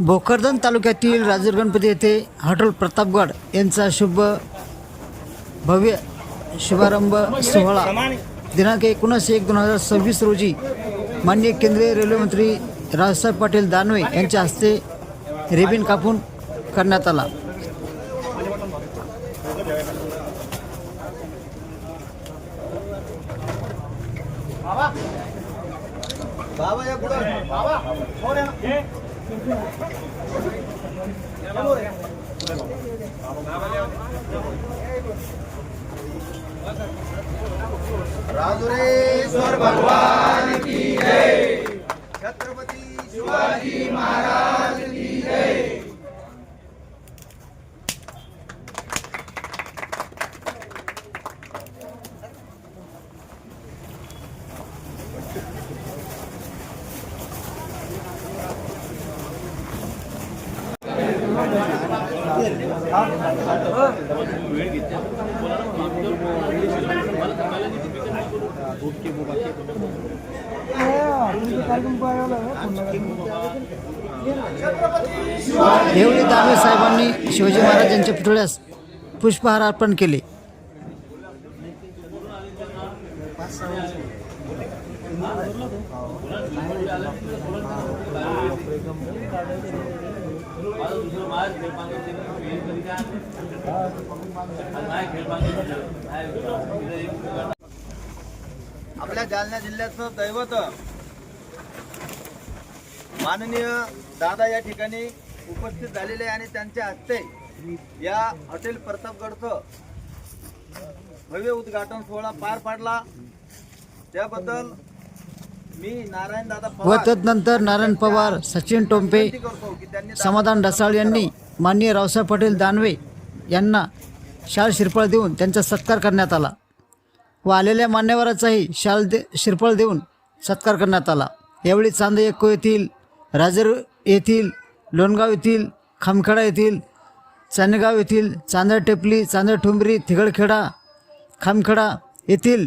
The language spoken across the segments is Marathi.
भोकरदन तालुक्यातील राजूर गणपती येथे हॉटेल प्रतापगड यांचा शुभ भव्य शुभारंभ सोहळा. दिनांक एकोणीस एक दोन हजार सव्वीस रोजी माननीय केंद्रीय रेल्वे मंत्री रावसाहेब पाटील दानवे यांच्या हस्ते रेबिन कापून करण्यात आला. बाबा या पुढं बाबा फोन आहे ना राजुरेश्वर भगवान येवळी दानवे साहेबांनी शिवाजी महाराज यांच्या पुतळ्यास पुष्पहार अर्पण केले. आपल्या जालना जिल्ह्याचं दैवत माननीय दादा या ठिकाणी उपस्थित झालेले आहे आणि त्यांच्या हस्ते या हॉटेल प्रतापगडचं भव्य उद्घाटन सोहळा पार पाडला त्याबद्दल व तदनंतर नारायण पवार सचिन टोंपे समाधान ढसाळ यांनी माननीय रावसाहेब पटेल दानवे यांना शाल शिरपळ देऊन त्यांचा सत्कार करण्यात आला व आलेल्या मान्यवराचाही शाल दे शिरपळ देऊन सत्कार करण्यात आला. यावेळी चांद एक्को येथील राजर येथील लोणगाव येथील खामखेडा येथील चांदगाव येथील चांदर टेपली चांदर ठुंबरी थिगडखेडा खामखेडा येथील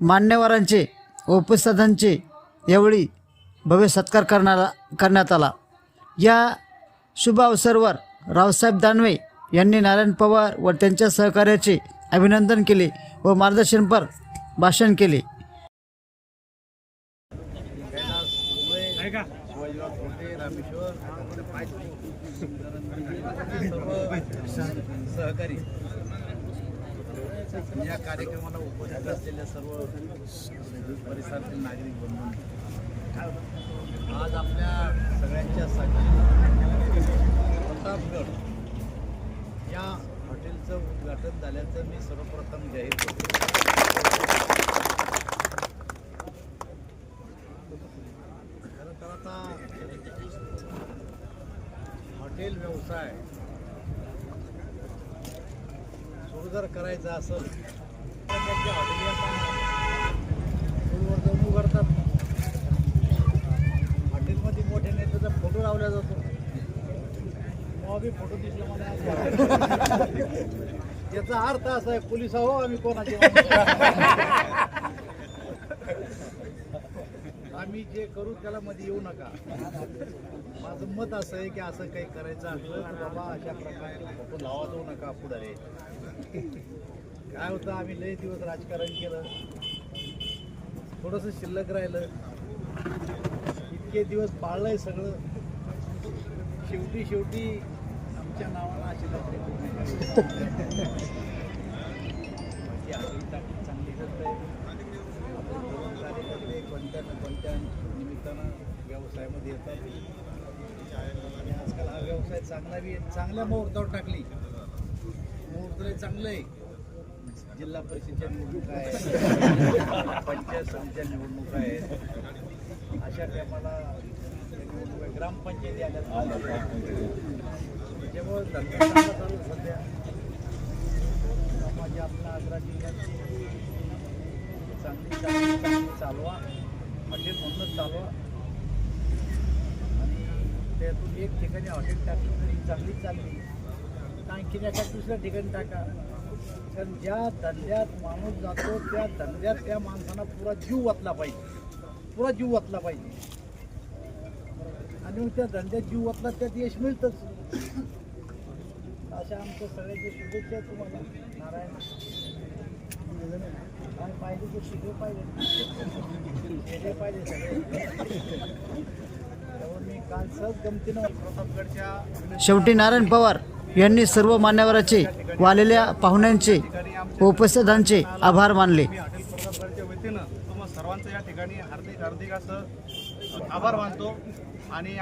मान्यवरांचे व उपस्थितांचे यावेळी भव्य सत्कार करण्याला करण्यात आला. या शुभ अवसरवर रावसाहेब दानवे यांनी नारायण पवार व त्यांच्या सहकार्याचे अभिनंदन केले व मार्गदर्शनपर भाषण केले. सहकारी या कार्यक्रमाला उपस्थित असलेल्या सर्व परिसरातील नागरिक बंधूंनो आज आपल्या सगळ्यांच्या साठी प्रतापगड या हॉटेलचं उद्घाटन झाल्याचं मी सर्वप्रथम जाहीर करतो. खरं तर आता हॉटेल व्यवसाय जर करायचं असं. त्यांच्या हॉटेल आता फोनवर जाऊन उघडतात. हॉटेलमध्ये मोठे नाही त्याचा फोटो लावला जातो. मग बी फोटो दिसला मला. याचा अर्थ असा आहे पोलीस आहो आम्ही कोणाचे? आम्ही जे करू त्याला मध्ये येऊ नका. माझं मत असं आहे की असं काही करायचं असलं तर बाबा अशा प्रकारे फोटो लावा जाऊ नका पुढे काय होतं आम्ही लय दिवस राजकारण केलं. थोडंसं शिल्लक राहिलं. इतके दिवस पाळलंय सगळं. शेवटी शेवटी आमच्या नावानं अशी व्यवसायामध्ये येतात आणि आजकाल हा व्यवसाय चांगला बी आहे. चांगल्या मुहूर्तावर टाकली. मुहूर्त चांगलं आहे. जिल्हा परिषदेच्या निवडणुका आहेत पंचायत समितीच्या निवडणुका आहेत अशा टायमाला निवडणुका ग्रामपंचायती आल्या त्याच्यामुळे धंदा चालू सध्या. माझ्या आपल्या आग्रा जिल्ह्यात चांगली चांगली चांगली चालवा. म्हणजे म्हणूनच चालवा. त्यातून एक ठिकाणी हॉटेल टाकली तरी चांगली चालली. आणखीन एका दुसऱ्या ठिकाणी टाका. कारण ज्या धंद्यात माणूस जातो त्या धंद्यात त्या माणसांना पुरा जीव वाचला पाहिजे. पुरा जीव वाचला पाहिजे. आणि मग त्या धंद्यात जीव वाचला त्यात यश मिळतंच. अशा आमच्या सगळ्याच्या शुभेच्छा तुम्हाला. नारायण. काय पाहिजे ते शिकले पाहिजे. केले पाहिजे सगळे. शेवटी नारायण पवार यांनी सर्व मान्यवराचे वालेल्या पाहुण्यांचे व उपस्थितांचे आभार मानले. सर्वांचं या ठिकाणी हार्दिक हार्दिक असं आभार मानतो. आणि